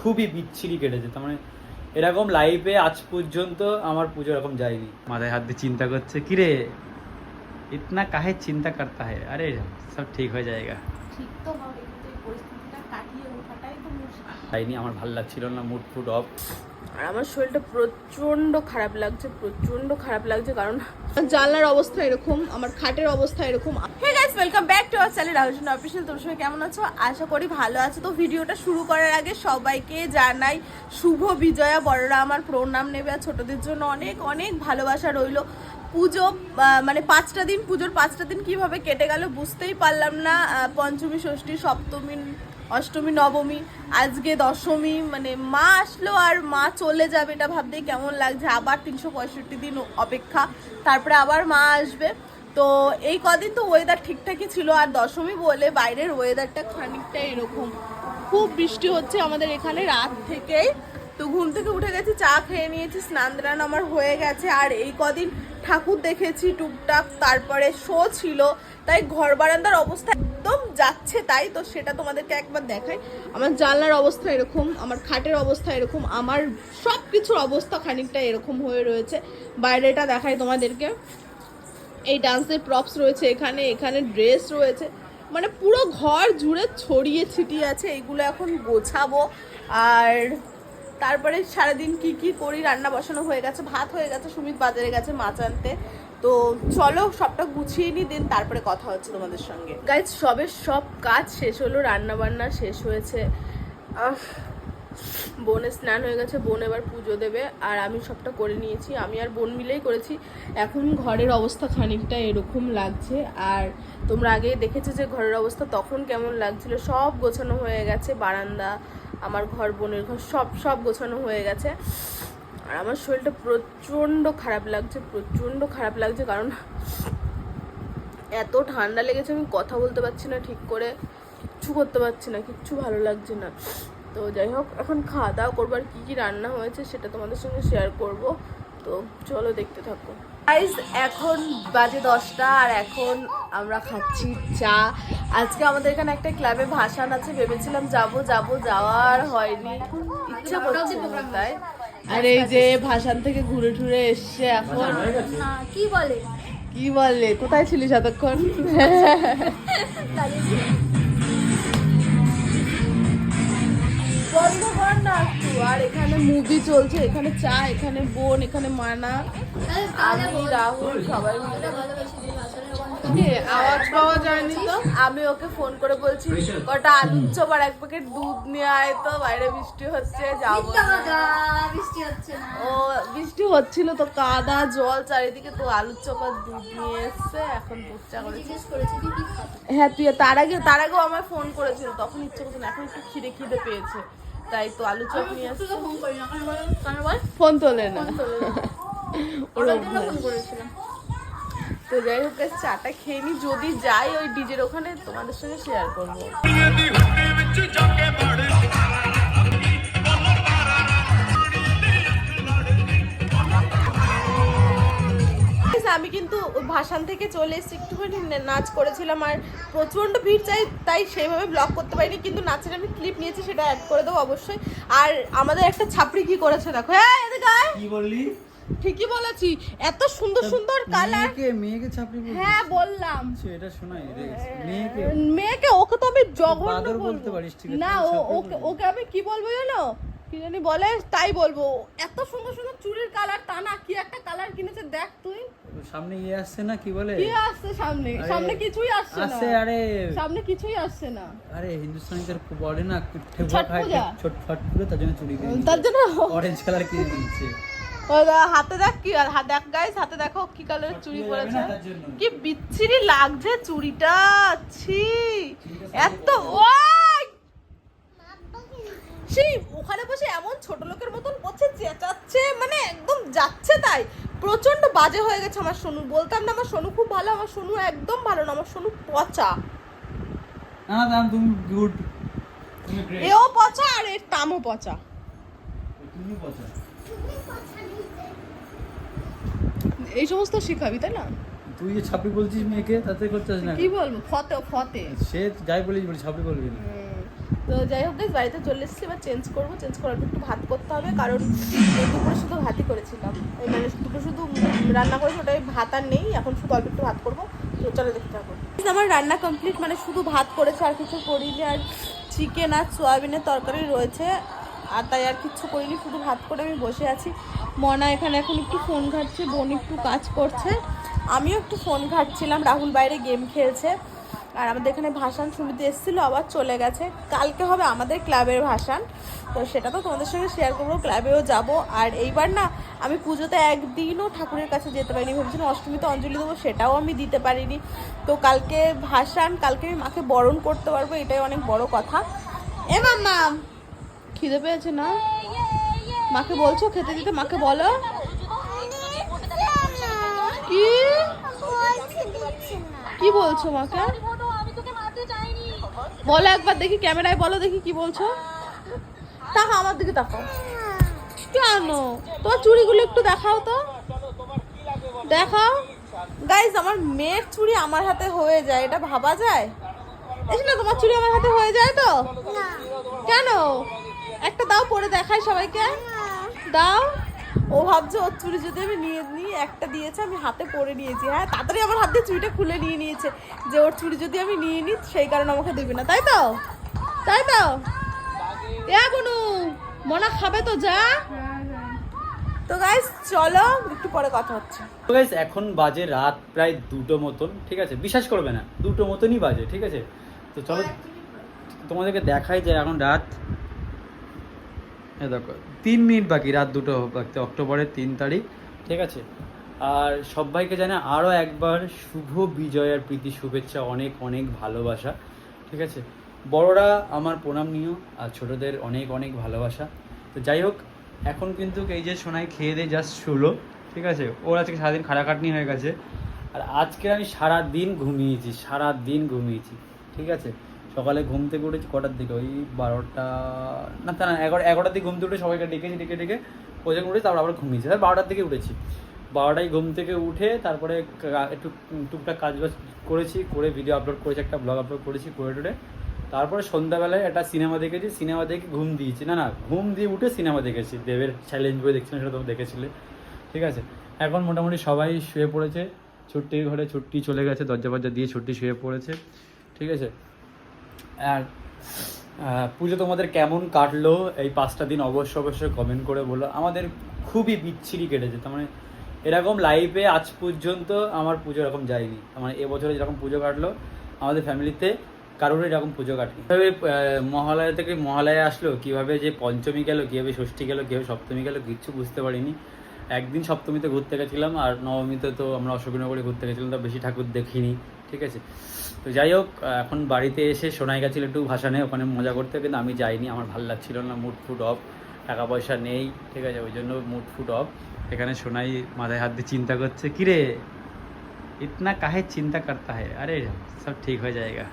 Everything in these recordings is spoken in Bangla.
খুবই বিচ্ছিরি কেটেছে। তার মানে এরকম লাইফে আজ পর্যন্ত আমার পুজো এরকম যায়নি। মাথায় হাত দিয়ে চিন্তা করছে কিরে ইতনা কাহে চিন্তা করতে হয় আরে সব ঠিক হয়ে যায়গা। ঠিক তো হবে কিন্তু এই পরিস্থিতিটা কাটিয়ে তাইনি আমার ভালো লাগছিল না মুড ফুড অফ আর আমার শরীরটা প্রচণ্ড খারাপ লাগছে প্রচণ্ড খারাপ লাগছে, কারণ জানলার অবস্থা এরকম, আমার খাটের অবস্থা এরকম। Hey guys welcome back to our channel Rahul official তোমরা সবাই কেমন আছো? আশা করি ভালো আছো। তো ভিডিওটা শুরু করার আগে সবাইকে জানাই শুভ বিজয়া, বড়রা আমার প্রণাম নেবে। আর ছোটদের জন্য অনেক অনেক ভালোবাসা রইল। পুজো মানে পাঁচটা দিন, পুজোর পাঁচটা দিন কীভাবে কেটে গেল বুঝতেই পারলাম না। পঞ্চমী, ষষ্ঠী, সপ্তমী অষ্টমী, নবমী, আজকে দশমী মানে মা আসলো আর মা চলে যাবে এটা ভাবতেই কেমন লাগছে। আবার তিনশো পঁয়ষট্টি দিন অপেক্ষা, তারপরে আবার মা আসবে। তো এই কদিন তো ওয়েদার ঠিকঠাকই ছিল আর দশমী বলে বাইরের ওয়েদারটা খানিকটা এরকম। খুব বৃষ্টি হচ্ছে আমাদের এখানে রাত থেকেই। তো ঘুম থেকে উঠে গেছি, চা খেয়ে নিয়েছি, স্নান দান আমার হয়ে গেছে। আর এই কদিন ঠাকুর দেখেছি টুকটাক, তারপরে শো ছিল, তাই ঘর বারান্দার অবস্থা একদম যাচ্ছে তাই, তো সেটা তোমাদেরকে একবার দেখাই। আমার জানলার অবস্থা এরকম, আমার খাটের অবস্থা এরকম, আমার সব কিছুর অবস্থা খানিকটা এরকম হয়ে রয়েছে। বাইরেটা দেখাই তোমাদেরকে। এই ডান্সের প্রপস রয়েছে এখানে এখানে ড্রেস রয়েছে। মানে পুরো ঘর জুড়ে ছড়িয়ে ছিটিয়ে আছে এইগুলো এখন গোছাবো। আর তারপরে সারাদিন কি কি করি, রান্না বসানো হয়ে গেছে, ভাত হয়ে গেছে, সুমিত বাজারে গেছে মাছ আনতে। তো চলো সবটা গুছিয়ে নি, দিন তারপরে কথা হচ্ছে তোমাদের সঙ্গে। গাইজ সবে সব কাজ শেষ হলো রান্না বান্না শেষ হয়েছে। বোনের স্নান হয়ে গেছে, বোন এবার পুজো দেবে, আর আমি সবটা করে নিয়েছি। আমি আর বোন মিলেই করেছি। এখন ঘরের অবস্থা খানিকটা এরকম লাগছে, আর তোমরা আগেই দেখেছ যে ঘরের অবস্থা তখন কেমন লাগছিল। সব গোছানো হয়ে গেছে, বারান্দা আমার ঘর, বোনের ঘর, সব সব গোছানো হয়ে গেছে। আর আমার শরীরটা প্রচণ্ড খারাপ লাগছে, প্রচণ্ড খারাপ লাগছে কারণ এত ঠান্ডা লেগেছে, আমি কথা বলতে পারছি না ঠিক করে, কিচ্ছু করতে পারছি না, কিচ্ছু ভালো লাগছে না। তো যাই হোক, এখন খাওয়া দাওয়া করব আর কী কী রান্না হয়েছে সেটা তোমাদের সঙ্গে শেয়ার করব। তো চলো দেখতে থাকো। গাইজ এখন বাজে দশটা আর এখন আমরা খাচ্ছি চা। আজকে আমাদের এখানে একটা ক্লাবে ভাসান আছে ভেবেছিলাম যাব যাব যাওয়ার হয়নি। ইচ্ছা করছে তাই। আর এই যে ভাসান থেকে ঘুরে টুরে এসছে এখন। কি বলে? কি বললে কোথায় ছিলিস এতক্ষণ? আর এখানে মুভি চলছে, এখানে চা, এখানে বোন, এখানে মানা, আমি, রাহুল, সবাই আওয়াজ পাওয়া যায়নি তো? আমি ওকে ফোন করে বলছি, কটা আলুর চপ আর এক প্যাকেট দুধ নিয়ে আয় তো, বাইরে বৃষ্টি হচ্ছে, যাব ও, বৃষ্টি হচ্ছিল তো, কাদা, জল, চারিদিকে তো আলুর চপ আর দুধ নিয়ে এসছে, এখন দুধ চা করেছি হ্যাঁ তুই তার আগে, তার আগেও আমায় ফোন করেছিল, তখন ইচ্ছে করছে না, এখন একটু খিদে খিদে পেয়েছে। তাই তো আলু চপ নিয়ে আসছে ফোন করি না কারণ বল কারণ বল ফোন তোলে না ফোন তোলে না। ওর ওটার জন্য অভ্যাস। ফোন করেছিলাম তো যাই হোক চাটা খেয়ে নি যদি যাই ওই ডিজের ওখানে তোমাদের সঙ্গে শেয়ার করব আমি কিন্তু ভাসান থেকে চলে এসেছি। একটুখানি নাচ করেছিলাম আর প্রচণ্ড ভিড় চাই তাই সেইভাবে ব্লগ করতে পারিনি। কিন্তু নাচের আমি ক্লিপ নিয়েছি সেটা অ্যাড করে দেবো অবশ্যই। আর আমাদের একটা ছাপড়ি কি করেছে দেখো। হ্যাঁ। কি বললি? ঠিকই বলেছি। এত সুন্দর সুন্দর কালার মেয়েকে বলছিস? হ্যাঁ বললাম। এটা শোনাই মেয়েকে। মেয়েকে ওকে তো আমি জঘন্য বলতে পারিস, ঠিক না ও ওকে ওকে আমি কি বলব জানো? কি জানি বলে তাই বলব। এত সুন্দর সুন্দর চুড়ির কালার টানা কি একটা কালার কিনেছে দেখ তুই। সামনে ইয়ে আসছে না কি বলে? কি আসছে সামনে? সামনে কিছুই আসছে না। আসছে আরে। সামনে কিছুই আসছে না। আরে হিন্দুস্তানিদের বলে না ঠেকুয়া খায় ফট তার জন্য কিনে তার জন্য? অরেঞ্জ কালার কিনে দিচ্ছে ও দা, হাতে দেখ কি দেখ গাইস হাতে দেখো কি কালারের চুড়ি পরেছে। তার। কি বিচ্ছিরি লাগছে চুড়িটা ছি। এত ওই সেই ছোট লোকের মতন করছে চেঁচাচ্ছে মানে একদম যাচ্ছে তাই। প্রচণ্ড বাজে হয়ে গেছে আমার সোনু। বলতাম না আমার সোনু খুব ভালো আমার সোনু একদম ভালো না আমার সোনু পচা। না না তুমি গুড। এও পচা আর এর টামও পচা। তুমি পচা। এই সমস্ত শিখাবি তাই না? তুই যে ছাপড়ি বলছিস মেয়েকে তাতে করছিস না কি বলব? ফতে ফতে। সে যাই বলিস বলি ছাপড়ি বলবি না। তো যাই হোক guys, বাড়িতে চলে এসেছি এবার চেঞ্জ করব। চেঞ্জ করার পর একটু ভাত করতে হবে কারণ দুপুরে শুধু ভাতই করেছিলাম। মানে দুপুরে শুধু রান্না করেছি ওটাই ভাত আর নেই এখন শুধু অল্প একটু ভাত করব। তো চলে দেখতে থাকো। আমার রান্না কমপ্লিট মানে শুধু ভাত করেছে আর কিছু করিনি। আর চিকেন আর সোয়াবিনের তরকারি রয়েছে আর তাই আর কিচ্ছু করিনি শুধু ভাত করে আমি বসে আছি। মনা এখানে এখন একটু ফোন ঘাটছে বোন একটু কাজ করছে। আমিও একটু ফোন ঘাটছিলাম রাহুল বাইরে গেম খেলছে। আর আমাদের এখানে ভাসান শুনতে এসেছিল, আবার চলে গেছে। কালকে হবে আমাদের ক্লাবের ভাসান। তো সেটা তো তোমাদের সঙ্গে শেয়ার করব, ক্লাবেও যাব। আর এইবার না, আমি পুজোতে একদিনও ঠাকুরের কাছে যেতে পারিনি। ভেবেছিলাম অষ্টমীতে অঞ্জলি দেবো, সেটাও আমি দিতে পারিনি। তো কালকে ভাসান, কালকে আমি মাকে বরণ করতে পারব, এটাই অনেক বড় কথা। এ মাম্মা, খিদে পেয়েছে না? মাকে বলছো খেতে দিতে? মাকে বলো। কি বলছো মাকে? বলো একবার দেখি ক্যামেরায় বলো দেখি কি বলছো। তাহা আমার দিকে তাকাও। কেন? তোমার চুড়িগুলো একটু দেখাও তো। দেখাও। গাইজ আমার মেয়ের চুড়ি আমার হাতে হয়ে যায় এটা ভাবা যায়? না তোমার চুড়ি আমার হাতে হয়ে যায় তো? কেন? একটা দাও পরে দেখাই সবাইকে। দাও। ও ভাবছে ওর চুড়ি যদি আমি নিয়ে নিই একটা দিয়েছে, আমি হাতে পরে নিয়েছি। হ্যাঁ তাড়াতাড়ি আমার হাত দিয়ে চুড়িটা খুলে নিয়ে নিয়েছে যে, ওর চুড়ি যদি আমি নিয়ে নিই সেই কারণে আমাকে দেবে না। তাই তো? তাই তো? এ বনু মনা খাবে তো, যা। তো গাইস চলো, একটু পরে কথা হচ্ছে। তো গাইস এখন বাজে রাত প্রায় দুটো মতন, ঠিক আছে? বিশ্বাস করবে না, দুটো মতনই বাজে, ঠিক আছে? তো চলো, তোমাদেরকে দেখাই যে এখন রাত। এ দেখো তিন মিনিট বাকি, রাত দুটো বাকি, অক্টোবরের তিন তারিখ। ঠিক আছে। আর সবাইকে জানে আরও একবার শুভ বিজয়ার প্রীতি, শুভেচ্ছা, অনেক অনেক ভালোবাসা। ঠিক আছে? বড়রা, আমার প্রণাম নিও, আর ছোটদের অনেক অনেক ভালোবাসা। তো যাই হোক, এখন কিন্তু এই যে সোনাই খেয়ে দিয়ে জাস্ট শুলো, ঠিক আছে? ওর আজকে সারাদিন খাটাখাটনি হয়ে গেছে। আর আজকে আমি সারা দিন ঘুমিয়েছি সারা দিন ঘুমিয়েছি, ঠিক আছে? সকালে ঘুম থেকে উঠেছি, কটার দিকে? ওই বারোটা, না, তা না, এগারো, এগারোটার দিকে ঘুম থেকে উঠে সবাইকে ডেকেছি, ডেকে ডেকে ওই জন্য উঠে তারপর আবার ঘুমিয়েছি। তারপর বারোটার দিকে উঠেছি। বারোটায় ঘুম থেকে উঠে তারপরে একটু টুকটাক কাজ বাজ করেছি, করে ভিডিও আপলোড করেছি, একটা ব্লগ আপলোড করেছি, করে টোরে। তারপরে সন্ধ্যাবেলায় একটা সিনেমা দেখেছি সিনেমা দেখে ঘুম দিয়েছি। না না, ঘুম দিয়ে উঠে সিনেমা দেখেছি। দেবের চ্যালেঞ্জ বই দেখছিলাম, সেটা তোমরা দেখেছিলে। ঠিক আছে? এখন মোটামুটি সবাই শুয়ে পড়েছে। ছুট্টির ঘরে ছুট্টি চলে গেছে দরজা ফরজা দিয়ে ছুট্টি শুয়ে পড়েছে। ঠিক আছে? আর পুজো তোমাদের কেমন কাটলো? এই পাঁচটা দিন অবশ্য অবশ্যই কমেন্ট করে বলো আমাদের খুবই বিচ্ছিরি কেটেছে। তার মানে এরকম লাইফে আজ পর্যন্ত আমার পুজো এরকম যায়নি। মানে এবছরে যেরকম পুজো কাটলো, আমাদের ফ্যামিলিতে কারোর এরকম পুজো কাটেনি। কীভাবে মহালয়া থেকে মহালয়া আসলো, কীভাবে যে পঞ্চমী গেলো, কীভাবে ষষ্ঠী গেলো, কীভাবে সপ্তমী গেলো, কিচ্ছু বুঝতে পারিনি। একদিন সপ্তমীতে ঘুরতে গেছিলাম, আর নবমীতে তো আমরা অশোকনগরে ঘুরতে গেছিলাম, তো বেশি ঠাকুর দেখিনি। ঠিক আছে? তো যাই হোক এখন বাড়িতে এসে সোনাই গেছিল একটু ভাসানে ওখানে মজা করতে কিন্তু আমি যাইনি আমার ভালো লাগছিল না মুড ফুড অফ টাকা পয়সা নেই ঠিক আছে? ওই জন্য মুড ফুড অফ এখানে সোনাই মাথায় হাত দিয়ে চিন্তা করছে কিরে ইতনা কাহে চিন্তা করতা है আরে সব ঠিক হয়ে যায়গা।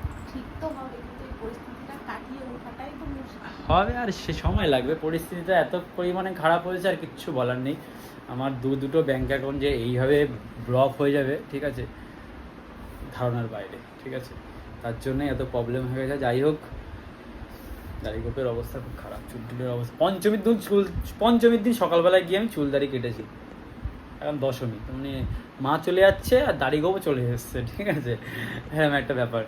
হবে আর সে সময় লাগবে। পরিস্থিতিটা এত পরিমাণে খারাপ হয়েছে আর কিচ্ছু বলার নেই। আমার দু দুটো ব্যাংক অ্যাকাউন্ট যে এইভাবে ব্লক হয়ে যাবে ঠিক আছে? ধারণার বাইরে, ঠিক আছে? তার জন্য এত প্রবলেম হয়ে গেছে। যাই হোক, দাড়িগোপের অবস্থা খুব খারাপ চুল টুলের অবস্থা। পঞ্চমীর দিন চুল, পঞ্চমীর দিন সকালবেলায় গিয়ে আমি চুল দাড়ি কেটেছি। এখন দশমী মানে মা চলে যাচ্ছে আর দাড়িগোপও চলে এসছে, ঠিক আছে? হ্যাঁ একটা ব্যাপার।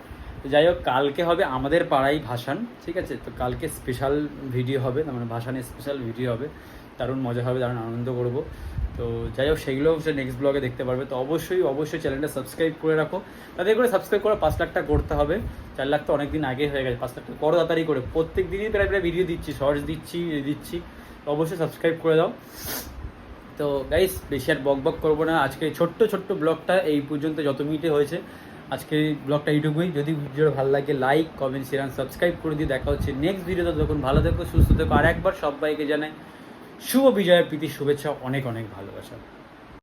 যাই হোক, কালকে হবে আমাদের পাড়াই ভাসান, ঠিক আছে? তো কালকে স্পেশাল ভিডিও হবে মানে ভাসানের স্পেশাল ভিডিও হবে। দারুণ মজা হবে, দারুণ আনন্দ করব। তো যাই হোক সেগুলো সে নেক্সট ব্লগে দেখতে পারবে। তো অবশ্যই অবশ্যই চ্যানেলটা সাবস্ক্রাইব করে রাখো। তাদের করে সাবস্ক্রাইব করে পাঁচ লাখটা করতে হবে। চার লাখ তো অনেক দিন আগে হয়ে গেছে, পাঁচ লাখটা করো তাড়াতাড়ি করে। প্রত্যেক দিনই প্রায় প্রায় ভিডিও দিচ্ছি শর্টস দিচ্ছি দিচ্ছি। তো অবশ্যই সাবস্ক্রাইব করে দাও। তো গাইস বেশি আর বক বক করব না। আজকে ছোট্ট ছোট্ট ব্লগটা এই পর্যন্ত যত মিনিটে হয়েছে। আজকে ব্লগটা এইটুকুই। যদি ভিডিওটা ভালো লাগে লাইক কমেন্ট শেয়ার সাবস্ক্রাইব করে দিয়ে দেখা হচ্ছে নেক্সট ভিডিওতে তখন ভালো থেকো, সুস্থ থেকো। আর একবার সবাইকে জানাই শুভ বিজয়ের প্রীতি শুভেচ্ছা অনেক অনেক ভালোবাসা।